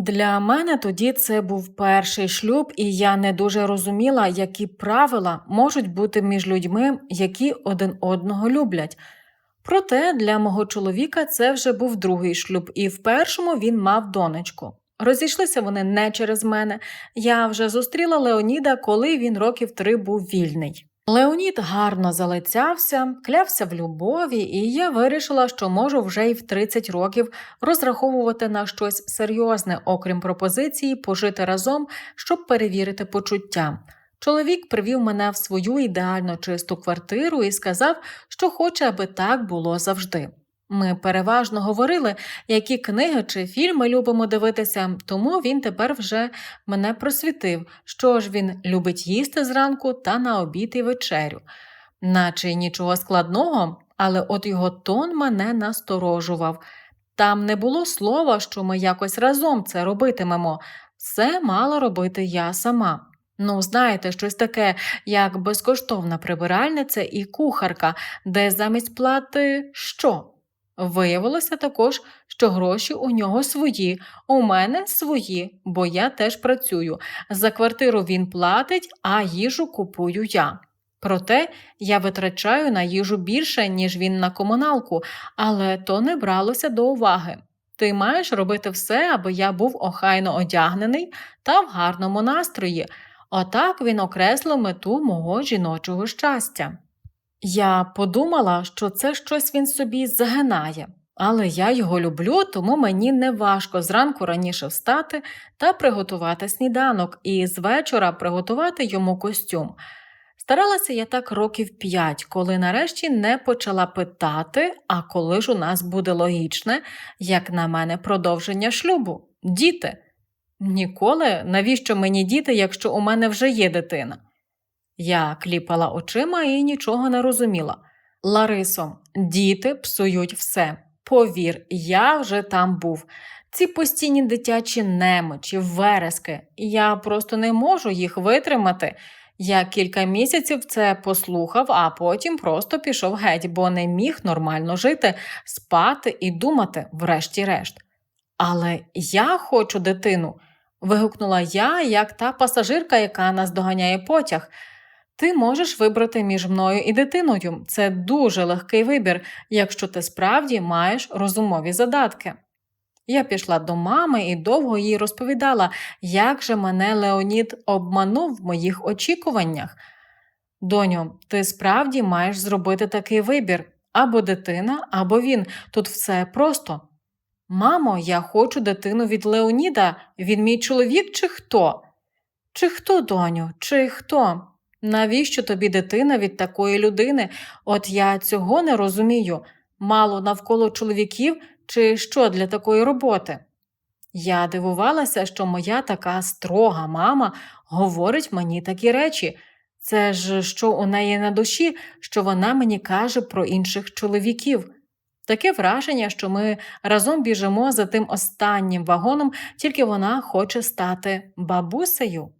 Для мене тоді це був перший шлюб, і я не дуже розуміла, які правила можуть бути між людьми, які один одного люблять. Проте для мого чоловіка це вже був другий шлюб, і в першому він мав донечку. Розійшлися вони не через мене. Я вже зустріла Леоніда, коли він років три був вільний. Леонід гарно залицявся, клявся в любові, і я вирішила, що можу вже й в 30 років розраховувати на щось серйозне, окрім пропозиції, пожити разом, щоб перевірити почуття. Чоловік привів мене в свою ідеально чисту квартиру і сказав, що хоче, аби так було завжди. Ми переважно говорили, які книги чи фільми любимо дивитися, тому він тепер вже мене просвітив, що ж він любить їсти зранку та на обід і вечерю. Наче нічого складного, але от його тон мене насторожував. Там не було слова, що ми якось разом це робитимемо. Все мала робити я сама. Ну, знаєте, щось таке, як безкоштовна прибиральниця і кухарка, де замість плати що? Виявилося також, що гроші у нього свої, у мене свої, бо я теж працюю. За квартиру він платить, а їжу купую я. Проте я витрачаю на їжу більше, ніж він на комуналку, але то не бралося до уваги. Ти маєш робити все, аби я був охайно одягнений та в гарному настрої. Отак він окреслив мету мого жіночого щастя. Я подумала, що це щось він собі загинає, але я його люблю, тому мені не важко зранку раніше встати та приготувати сніданок, і з вечора приготувати йому костюм. Старалася я так років п'ять, коли нарешті не почала питати, а коли ж у нас буде логічне, як на мене, продовження шлюбу діти. Ніколи, навіщо мені діти, якщо у мене вже є дитина? Я кліпала очима і нічого не розуміла. Ларисо, діти псують все. Повір, я вже там був. Ці постійні дитячі немочі, верески. Я просто не можу їх витримати. Я кілька місяців це послухав, а потім просто пішов геть, бо не міг нормально жити, спати і думати, врешті-решт. Але я хочу дитину. вигукнула я, як та пасажирка, яка нас доганяє потяг. Ти можеш вибрати між мною і дитиною. Це дуже легкий вибір, якщо ти справді маєш розумові задатки. Я пішла до мами і довго їй розповідала, як же мене Леонід обманув в моїх очікуваннях. Доню, ти справді маєш зробити такий вибір або дитина, або він. Тут все просто. Мамо, я хочу дитину від Леоніда, він мій чоловік чи хто? Чи хто, доню, чи хто? Навіщо тобі дитина від такої людини? От я цього не розумію. Мало навколо чоловіків чи що для такої роботи? Я дивувалася, що моя така строга мама говорить мені такі речі. Це ж що у неї на душі, що вона мені каже про інших чоловіків. Таке враження, що ми разом біжимо за тим останнім вагоном, тільки вона хоче стати бабусею.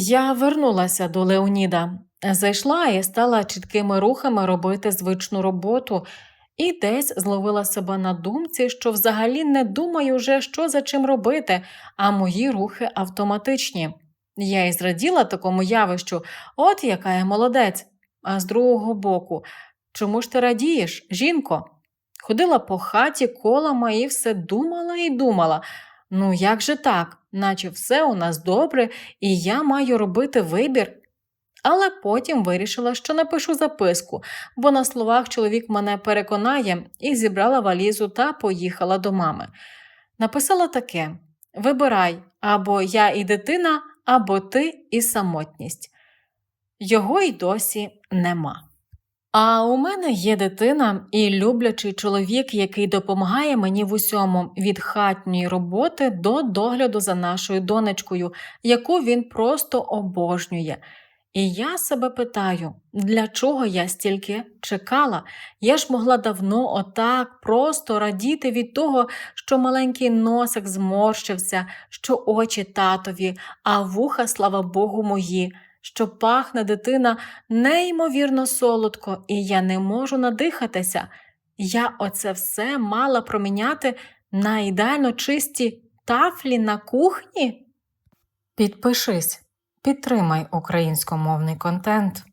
Я вернулася до Леоніда, зайшла і стала чіткими рухами робити звичну роботу, і десь зловила себе на думці, що взагалі не думаю вже, що за чим робити, а мої рухи автоматичні. Я й зраділа такому явищу, от яка я молодець. А з другого боку, чому ж ти радієш, жінко? Ходила по хаті колами і все думала і думала. Ну, як же так, наче все у нас добре, і я маю робити вибір. Але потім вирішила, що напишу записку, бо на словах чоловік мене переконає і зібрала валізу та поїхала до мами. Написала таке: Вибирай, або я і дитина, або ти і самотність. Його й досі нема. А у мене є дитина і люблячий чоловік, який допомагає мені в усьому від хатньої роботи до догляду за нашою донечкою, яку він просто обожнює. І я себе питаю, для чого я стільки чекала? Я ж могла давно отак просто радіти від того, що маленький носик зморщився, що очі татові, а вуха, слава Богу, мої що пахне дитина неймовірно солодко, і я не можу надихатися. Я оце все мала проміняти на ідеально чисті тафлі на кухні? Підпишись, підтримай українськомовний контент.